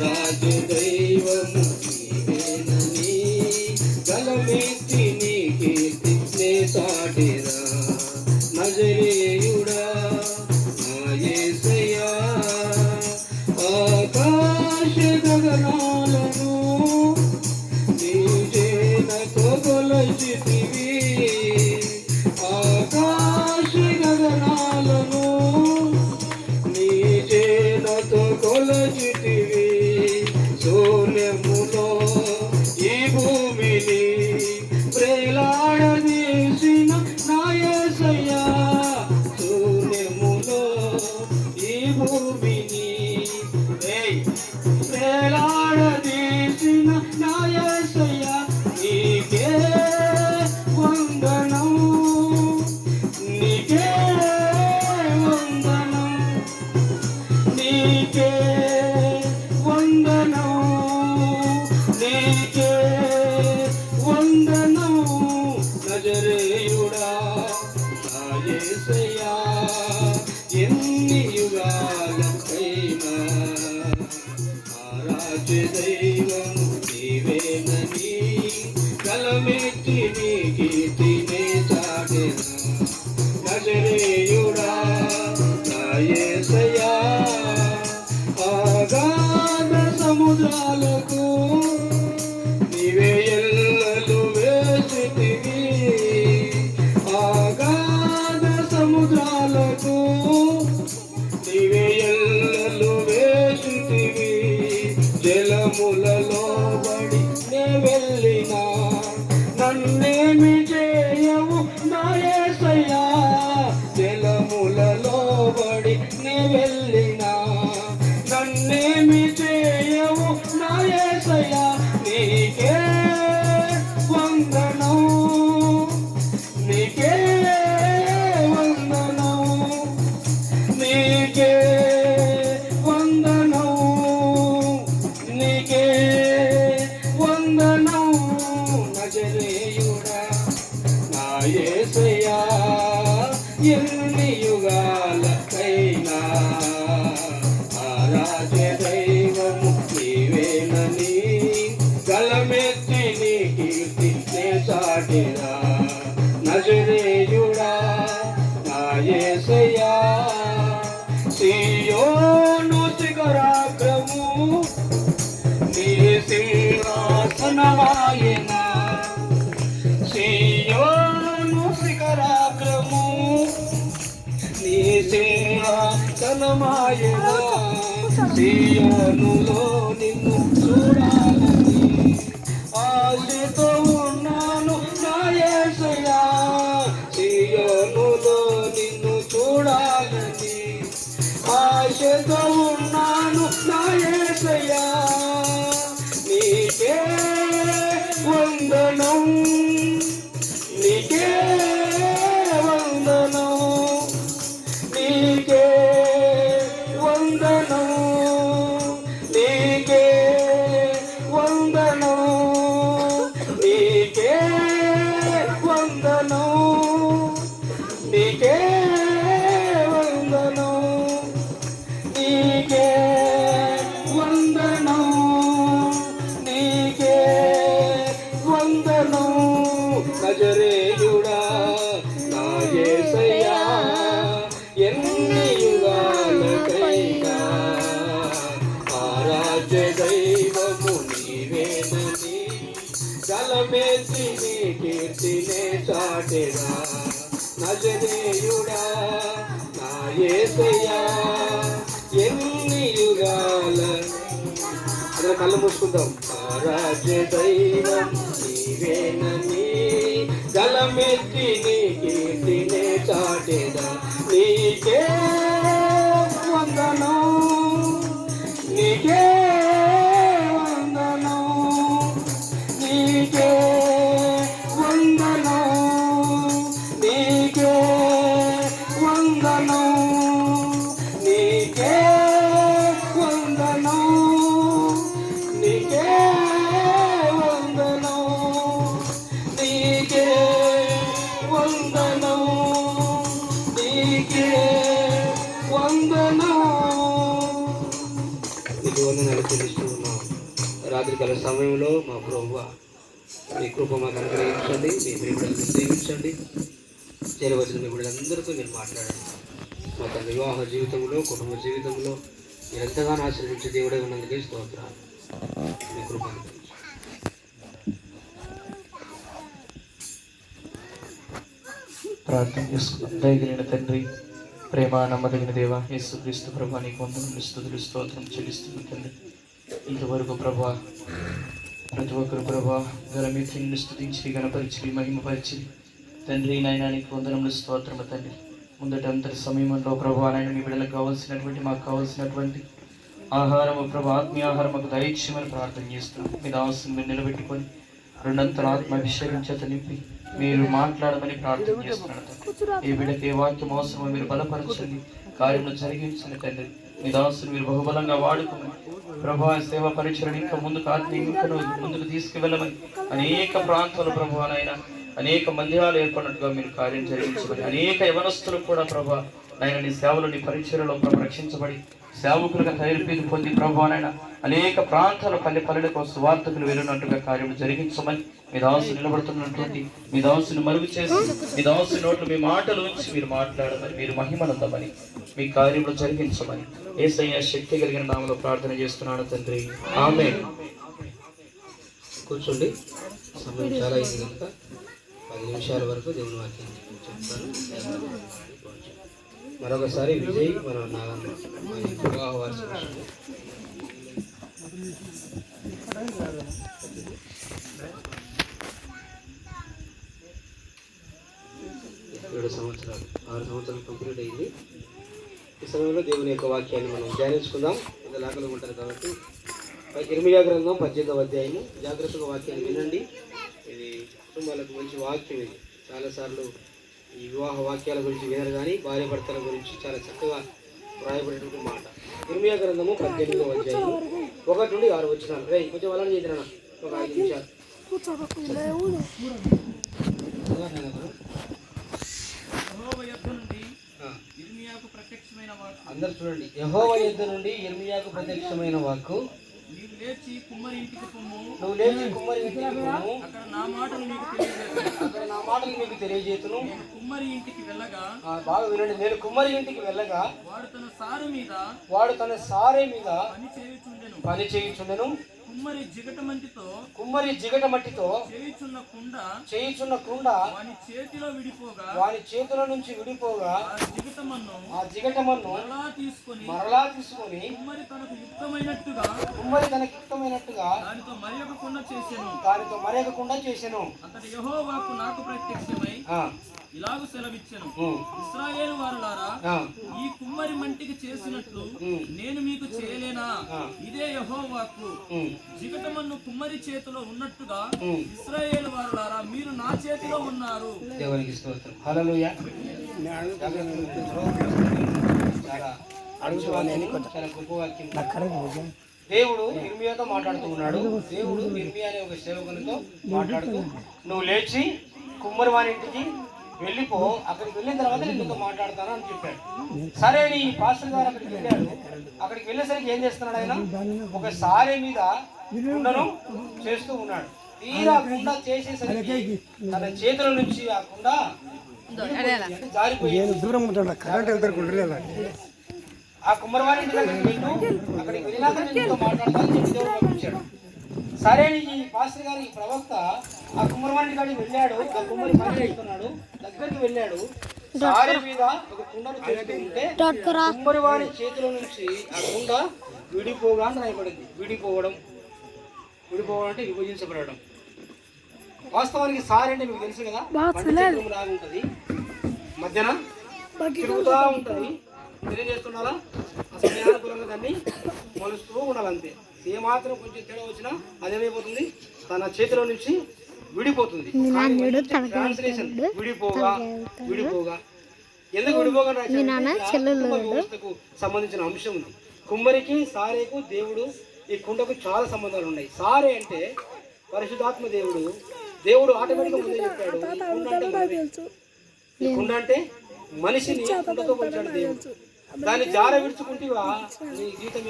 రాజు దైవము నీవేనని ఆరాధ్య దైవం నీవేనని దైవము నీవేనని గలమెత్తి నీ కీర్తి సాటిరా నజరేయుడా నా సియోను శిఖరాగ్రము నీ సింహాసనమాయన సియోను శిఖరాగ్రము నీ సింహాసనమాయన తీయనులో నిన్ను చూడా గలమేసి నీ కీర్తినే చాటెరా నజరేయుడా నా యేసయ్యా ఎన్ని యుగాల అందరం కళ్ళు మూసుకుందాం. రాజ దైవం నీవేనని జలమెత్తి నీ కీర్తినే చాటెదా? నీకే వందనం నీకే వందనాలు సమయంలో మా ప్రభు మీ కృప మాకు అనుగ్రహించండి మీ ప్రేమించండి సేవించండి చేరవలసిన మీ బిడ్డలందరితో మీరు మాట్లాడండి. మా వివాహ జీవితంలో కుటుంబ జీవితంలో మీరు ఎంతగానో ఆశ్రయించే దేవుడే ఉన్నందుకే స్తోత్రాలు. మీ ప్రార్థన చేసుకుందాం. దయగలిగిన తండ్రి ప్రేమ నమ్మదగిన దేవ యేసు క్రీస్తు ప్రభా నీకు వందలు స్థుతులు స్తోత్రం చెల్లిస్తున్న తండ్రి. ఇంతవరకు ప్రభా ప్రతి ఒక్కరు ప్రభా గల స్థుతించి గణపరిచి మహిమపరిచి తండ్రి నాయనానికి వందనములు స్తోత్రము తండ్రి. ముందట అంతటి సమయంలో ప్రభు ఆయన మీ బిడ్డలకు కావాల్సినటువంటి మాకు కావాల్సినటువంటి ఆహారము ప్రభు ఆత్మీయ ఆహారం మాకు దయచేయమని ప్రార్థన చేస్తున్నాం. మీ దావసం మీరు నిలబెట్టుకొని రెండంతల ఆత్మ అభిషేకం చేత నింపి మీరు మాట్లాడమని ప్రార్థన చేస్తున్నాను ఈ బిడ్డకి ఏ వాక్యం అవసరమో మీరు బలపరచండి కార్యములు జరిగించండి తండ్రి. మీ దాసుని మీరు బహుబలంగా వాడుకోమని ప్రభా సేవ పరిచయం ఇంకా ముందుకు ఆత్మీయ ముందుకు తీసుకువెళ్ళమని అనేక ప్రాంతాలు ప్రభానైనా అనేక మందిరాలు ఏర్పడినట్టుగా మీరు కార్యం జరిగించబడి అనేక యవనస్తులు కూడా ప్రభా నాయన నీ సేవలు నీ పరిచయలో ప్రభు రక్షించబడి సేవకులుగా తయారు పొంది ప్రభానైనా అనేక ప్రాంతాల పల్లె పల్లెలకు సువార్తకులు వెళ్ళినట్టుగా కార్యం జరిగించమని మీ దాసు నిలబడుతున్నటువంటి మీ దాసుని మరుగు చేసి మీ దాసు నోట్లు మీ మాటలు ఉంచి మీరు మాట్లాడమని మీరు మహిమనందమని మీ కార్యములు జరిగించమని ఏసయ్య శక్తి కలిగిన నామలో ప్రార్థన చేస్తున్నాను తండ్రి. ఆమె కూర్చోండి. సమయం చాలా అయింది కనుక. ఐదు నిమిషాల వరకు దేవుని వాక్యం చెప్తాను. మరొకసారి విజయ్ మన నాగమ్మ వివాహ ఏడు సంవత్సరాలు ఆరు సంవత్సరాలు కంప్లీట్ అయింది. ఈ సమయంలో దేవుని యొక్క వాక్యాన్ని మనం ధ్యానించుకుందాం. లాకలు ఉంటారు కాబట్టి. ఇర్మియా గ్రంథం పద్దెనిమిదవ అధ్యాయము. జాగ్రత్తగా వాక్యాన్ని వినండి. కుటుంబాలకు మంచి వాక్యం ఇది. చాలాసార్లు ఈ వివాహ వాక్యాల గురించి వినరు కానీ భార్య భర్తల గురించి చాలా చక్కగా వ్రాయబడినటువంటి మాట. నిర్మయ గ్రంథము పద్దెనిమిదో అధ్యాయము ఒకటి నుండి ఆరు వచ్చినాను రే కొంచెం వాళ్ళని చేసిన ఒక ఐదు నిమిషాలు. అందరు చూడండి. యహోవ యుద్ధ నుండి ఇర్మియాకు ప్రత్యక్షమైన వాక్కు నీవు లేచి కుమ్మరి ఇంటికి పొమ్ము నువ్వు లేచి కుమ్మరి ఇంటికి పోము. అక్కడ నా మాటలు నీకు తెలియజేస్తాను. అక్కడ నా మాటలు మీకు తెలియజేతును. కుమ్మరి ఇంటికి వెళ్ళగా బాగా వినండి. నేను కుమ్మరి ఇంటికి వెళ్ళగా వాడు తన సారు మీద వాడు తన సారే మీద పని చేయుచుండెను. పని చేయుచుండెను. కుమ్మరి జిగటమంటితో కుమ్మరి జిగట మట్టితో చేయుచున్న కుండ చేయుచున్న కుండ వాని చేతిలో విడిపోగా వాని చేతుల నుంచి విడిపోగా ఆ జిగటమన్ను ఆ జిగటమన్ను మరలా తీసుకొని మరలా తీసుకొని కుమ్మరి తనకు యుక్తమైనట్టుగా కుమ్మరి తనకి ఇష్టమైనట్టుగా దానితో మరి ఒక కుండ చేసెను. దానితో మరేగకుండా చేసెను. అతడు యెహోవాకు నాకు ప్రత్యక్షమై ఇలాగు సెలవిచ్చెను. ఇస్రాయేలు వారులారా ఈ కుమ్మరి మంటికి చేసినట్లు నేను మీకు చేయలేనా. ఇదే యెహోవాకు. ఉమ్, జిగటమన్ను కుమ్మరి చేతిలో ఉన్నట్టుగా. ఇస్రాయేలు వారులారా మీరు నా చేతిలో ఉన్నారు. దేవునికి స్తోత్రం. హల్లెలూయా. దేవుడు ఇర్మియాతో మాట్లాడుతూ ఉన్నాడు. దేవుడు ఇర్మియా అనే ఒక సేవకునితో మాట్లాడుతూ నువ్వు లేచి కుమ్మరి వారి ఇంటికి వెళ్ళిపో అక్కడికి వెళ్ళిన తర్వాత నేను నీతో మాట్లాడతాను అని చెప్పాడు. సరే అని ఈ పాస్టర్ గారు అక్కడికి వెళ్ళాడు. అక్కడికి వెళ్ళేసరికి ఏం చేస్తున్నాడు ఆయన? ఒక సారే మీద కుండను చేస్తూ ఉన్నాడు. తీరా కుండ చేసేసరికి తన చేతుల నుంచి ఆ కుండ జారిపోయింది. దూరం ఉంటాడు కరెంట్ వెళ్తారు ఆ కుమ్మరవారి ఇంటి దగ్గరికి వెళ్ళు. అక్కడికి వెళ్ళినాక నేను మాట్లాడతాను చెప్పి దేవుడు పంపించాడు సరే ఈ పాస్టర్ గారు ఈ ప్రవక్త ఆ కుమ్మరవారి కాడికి వెళ్ళాడు ఆ కుమ్మరి పని చేస్తున్నాడు దగ్గరికి వెళ్ళాడు. సారి మీద ఒక కుండను చేస్తూ ఉంటే కుమ్మరి వారి చేతిలో నుంచి ఆ కుండ విడిపోగా అని రాయబడింది. విడిపోవడం. విడిపోవడం అంటే విభజించబడడం. వాస్తవానికి సారి అంటే మీకు తెలుసు కదా లాగా ఉంటది. మధ్యన తిరుగుతూ ఉంటది. తెలియజేస్తున్నారా ఆ సమయానుకూలంగా దాన్ని మలుస్తూ ఉండాలంతే. ఏ మాత్రం కొంచెం తేడా వచ్చినా అదేమైపోతుంది తన చేతిలో నుంచి విడిపోతుంది. ట్రాన్స్లేషన్ విడిపోగా విడిపోగా. ఎందుకు విడిపోగా వ్యవస్థకు సంబంధించిన అంశం ఉంది. కుమ్మరికి సారేకు దేవుడు ఈ కుండకు చాలా సంబంధాలు ఉన్నాయి. సారే అంటే పరిశుధాత్మ దేవుడు. దేవుడు ఆటోమేటిక్గా ముందే చెప్పాడు ఈ కుండ అంటే మనిషిని కుండతో పోల్చాడు దేవుడు. దాన్ని జార విడుచుకుంటే నీ జీవితం